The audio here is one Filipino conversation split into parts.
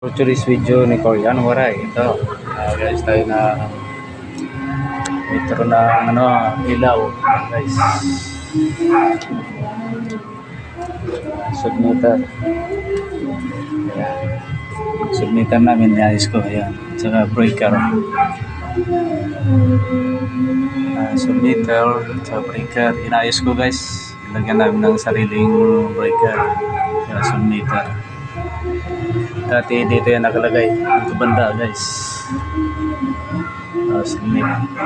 For today's video ni Korean Waray. Ito, ah, guys, tayo na metro na ano, ilaw. Guys. Submitter. Ayan. Submitter namin, niayos ko. Ayan. Tsaka breaker. Ah, submitter, tsaka breaker. Inayos ko guys. Ilagyan namin ng sariling breaker. Tsaka submitter. Dati dito yan nakalagay. Dito banda guys. Uh,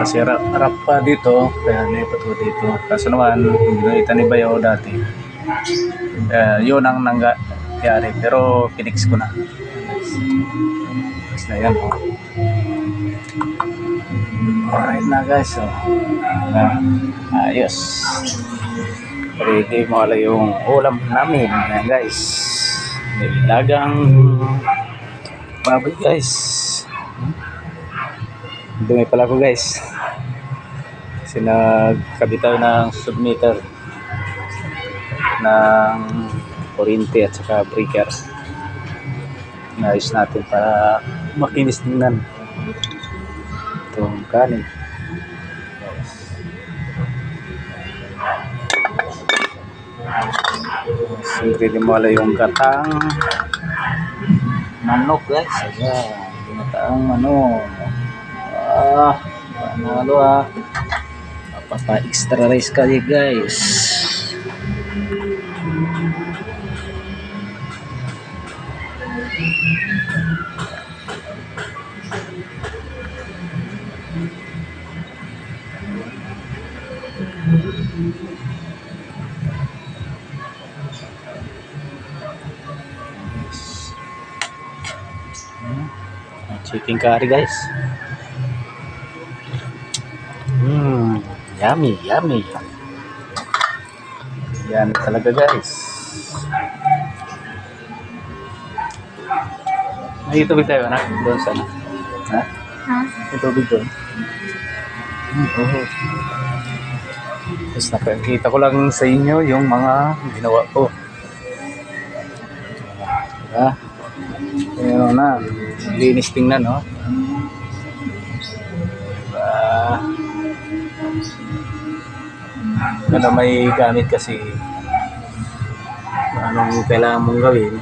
kasi rap, pa dito. Kaya lipat ko dito. Kaso naman, ginagita ni Bayo dati. Uh, yun ang nangyari. Pero pinix ko na. Tapos na yan. Oh. Alright na guys. So, uh, ayos. Ready mo yung ulam namin. Ayan guys. Nilagang baboy guys. Dumi pala ko guys. Kasi nagkabit tayo ng submitter ng kuryente at saka breaker. Naayos natin para makinis tingnan. Itong kanin. Di mo yung katang manok guys. Ayan. Ginataang ano. Ah, panalo ah. Papa extra rice kali guys. Chicken curry guys. Mmm, yummy, yummy. Yan talaga guys. May tubig tayo na? Doon sana. Ha? Ha? May tubig doon. Oo. Tapos nakikita ko lang sa inyo yung mga ginawa ko. Diba? Ayan na. Linis tingnan, no? Diba? Ano may gamit kasi anong kailangan mong gawin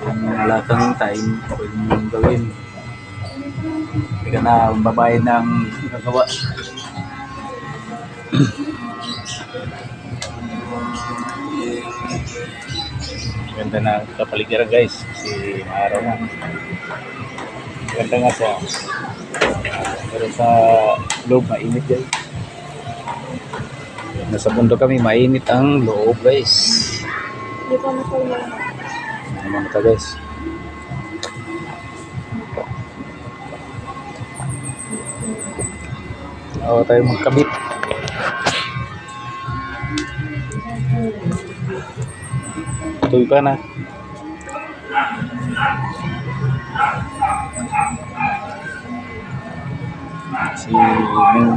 kung wala kang time pwede mong gawin hindi ka na babayad ng gagawa ganda na kapaligiran guys. Kasi maaraw na. Ganda nga siya. Pero sa loob mainit guys. Nasa bundok kami mainit ang loob guys. Hindi pa nakuha. ano mga mata guys? Oo tayo magkabit Tuloy pa na. Si Ming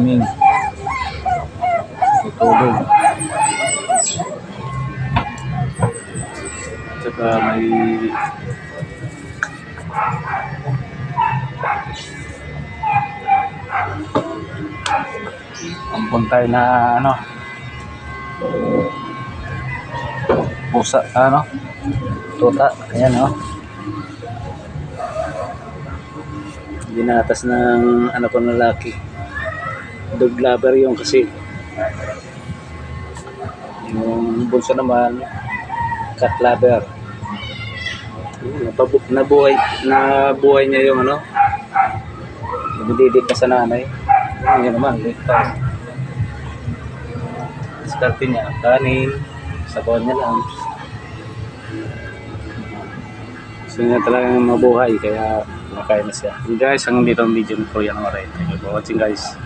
Ming tutulog Tsaka may ampun tayo na ano pusa ano? Tuta ayan oh. Ginatas ng ano ko ng lalaki dog lover yung kasi. Yung bunso naman cat lover. Napabu nabuhay nabuhay niya yung ano? Nadidik ka sa nanay. Yun naman late pa. Diskarte niya kanin sabawan niya lang gusto niya talagang mabuhay kaya makain na siya. Yun guys, hanggang dito ang video ni Kuya Noray. Thank you for watching guys.